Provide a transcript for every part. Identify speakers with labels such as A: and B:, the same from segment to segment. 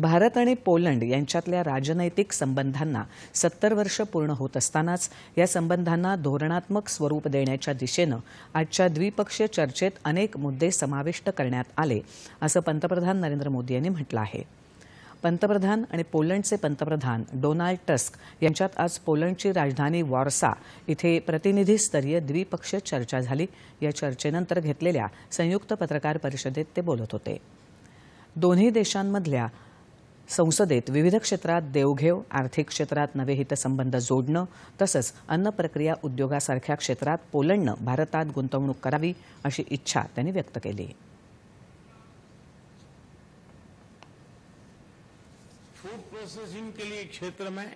A: भारत आणि पोलंड यांच्यातल्या राजनैतिक संबंधांना सत्तर वर्ष पूर्ण होत असतानाच या संबंधांना धोरणात्मक स्वरूप देण्याच्या दिशेनं आजच्या द्विपक्षीय चर्चेत अनेक मुद्दे समाविष्ट करण्यात आले असं पंतप्रधान नरेंद्र मोदी यांनी म्हटलं आहे. पंतप्रधान आणि पोलंडचे पंतप्रधान डोनाल्ड टस्क यांच्यात आज पोलंडची राजधानी वॉर्सा इथे प्रतिनिधीस्तरीय द्विपक्षीय चर्चा झाली. या चर्चेनंतर घेतलेल्या संयुक्त पत्रकार परिषदेत ते बोलत होते. दोन्ही देशांमधल्या संसदेत विविध क्षेत्रात देवघेव, आर्थिक क्षेत्रात नवे हितसंबंध जोडणं, तसंच अन्न प्रक्रिया उद्योगासारख्या क्षेत्रात पोलंडनं भारतात गुंतवणूक करावी अशी इच्छा त्यांनी व्यक्त केली.
B: फ़ूड प्रोसेसिंग के लिए क्षेत्र में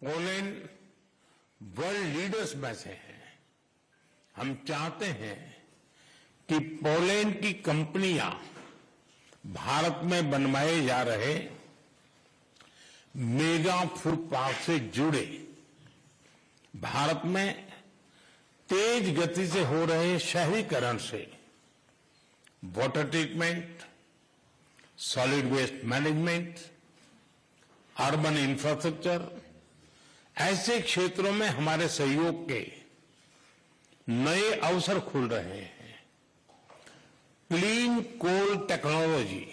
B: पोलैंड वर्ल्ड लीडर्स में से है हम चाहते हैं कि पोलैंड की कंपनियाँ भारत में बनवाए जा रहे मेगा फ़ूड पार्क से जुड़े भारत में तेज गति से हो रहे शहरीकरण से water treatment solid waste management urban infrastructure ऐसे क्षेत्रों में हमारे सहयोग के नए अवसर खुल रहे हैं। Clean coal technology,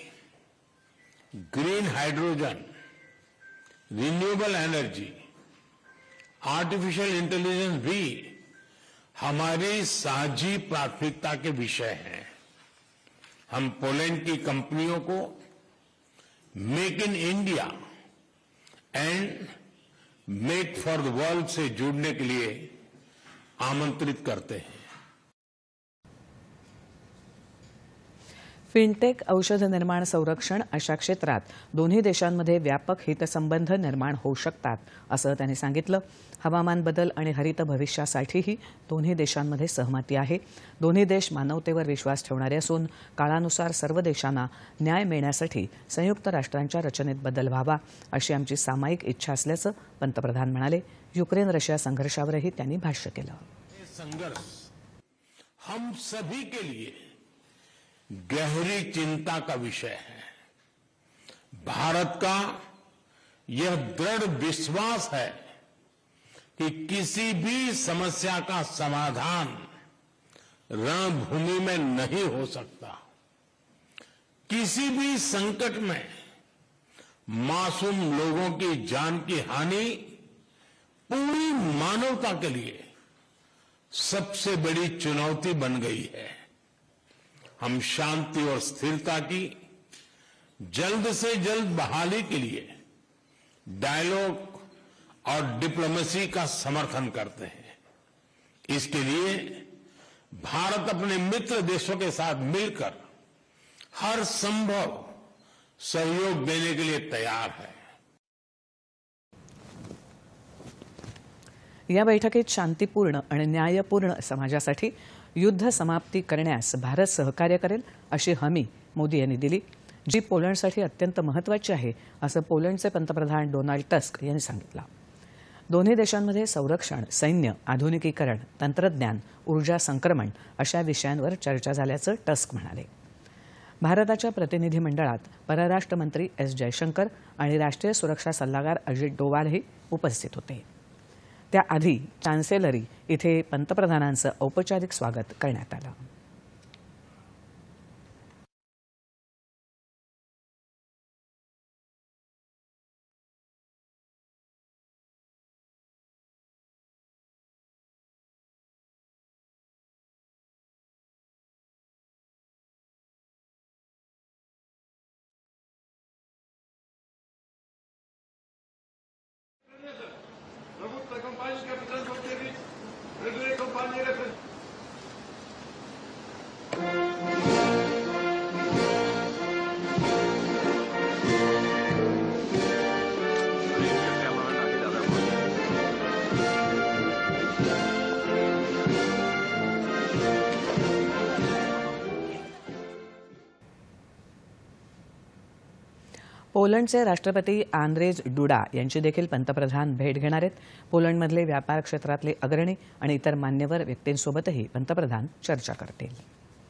B: green hydrogen, renewable energy, artificial intelligence भी हमारी साझी प्राथमिकता के विषय हैं। हम पोलैंड की कंपनियों को make in India and make for the world से जुड़ने के लिए आमंत्रित करते हैं।
A: फिनटेक औषध निर्माण संरक्षण अशा क्षेत्रात दोन्ही देशांमध्ये व्यापक हितसंबंध निर्माण होऊ शकतात असं त्यांनी सांगितलं. हवामान बदल आणि हरित भविष्यासाठीही दोन्ही देशांमध्ये सहमती आहे. दोन्ही देश मानवतेवर विश्वास ठेवणारे असून काळानुसार सर्व देशांना न्याय मिळण्यासाठी संयुक्त राष्ट्रांच्या रचनेत बदल व्हावा अशी आमची सामायिक इच्छा असल्याचं पंतप्रधान म्हणाले. युक्रेन रशिया संघर्षावरही त्यांनी भाष्य केलं.
B: संघर्ष हम सभी के लिए गहरी चिंता का विषय है। भारत का यह दृढ़ विश्वास है कि किसी भी समस्या का समाधान रणभूमि में नहीं हो सकता। किसी भी संकट में मासूम लोगों की जान की हानि पूरी मानवता के लिए सबसे बड़ी चुनौती बन गई है। हम शांति और स्थिरता की, जल्द से जल्द बहाली के लिए डायलॉग और डिप्लोमेसी का समर्थन करते हैं। इसके लिए भारत अपने मित्र देशों के साथ मिलकर हर संभव सहयोग देने के लिए तैयार है।
A: या बैठकीत शांतीपूर्ण आणि न्यायपूर्ण समाजासाठी युद्ध समाप्ती करण्यास भारत सहकार्य करेल अशी हमी मोदी यांनी दिली जी पोलंडसाठी अत्यंत महत्वाची आहे असं पोलंडचे पंतप्रधान डोनाल्ड टस्क यांनी सांगितलं. दोन्ही देशांमध्ये संरक्षण सैन्य आधुनिकीकरण तंत्रज्ञान ऊर्जा संक्रमण अशा विषयांवर चर्चा झाल्याचं टस्क म्हणाले. भारताच्या प्रतिनिधीमंडळात परराष्ट्र मंत्री एस जयशंकर आणि राष्ट्रीय सुरक्षा सल्लागार अजित डोवालही उपस्थित होते. त्याआधी चान्सेलरी इथे पंतप्रधानांचं औपचारिक स्वागत करण्यात आलं.
C: Kompanii kapitan Wojciech, prezydent kompanii reprezentuje.
A: पोलंडचे राष्ट्रपती आंद्रेज डुडा यांची देखील पंतप्रधान भेट घेणार आहेत. पोलंडमधले व्यापार क्षेत्रातले अग्रणी आणि इतर मान्यवर व्यक्तींसोबतही पंतप्रधान चर्चा करतील.